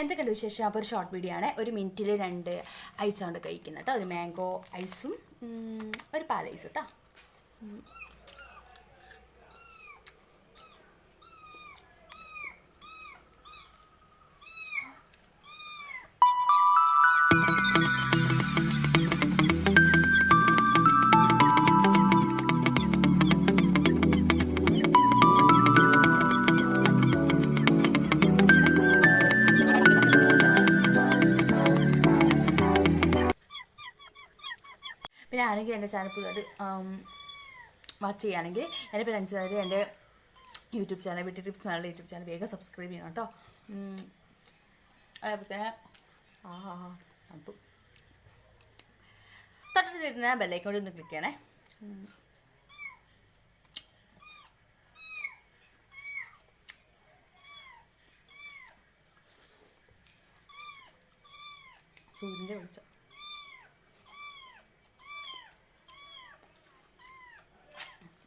എന്തൊക്കെയുണ്ട് വിശേഷം? അപ്പോൾ ഒരു ഷോർട്ട് വീഡിയോ ആണ്. ഒരു മിനിറ്റിൽ രണ്ട് ഐസ് കൊണ്ട് കഴിക്കുന്നത് കേട്ടോ. ഒരു മാംഗോ ഐസും ഒരു പാൽ ഐസും കേട്ടോ. പിന്നെ ആണെങ്കിൽ എന്റെ ചാനൽ പുതിയത് വാച്ച് ചെയ്യുകയാണെങ്കിൽ എന്റെ പേര് അഞ്ചായത് എന്റെ യൂട്യൂബ് ചാനൽ വീട്ടിൽ ടിപ്സ് മലയാളം യൂട്യൂബ് ചാനൽ വേഗം സബ്സ്ക്രൈബ് ചെയ്യണം കേട്ടോ. അതേപോലെ ആ അപ്പം തൊട്ടിട്ട് ചെയ്യുന്ന ബെല്ലൈക്കോട് ഒന്ന് ക്ലിക്ക് ചെയ്യണേ. സൂര്യന്റെ വെളിച്ചം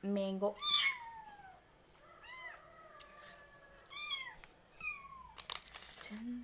മാംഗോ ചന്ദ